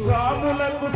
సాములకు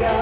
Yeah.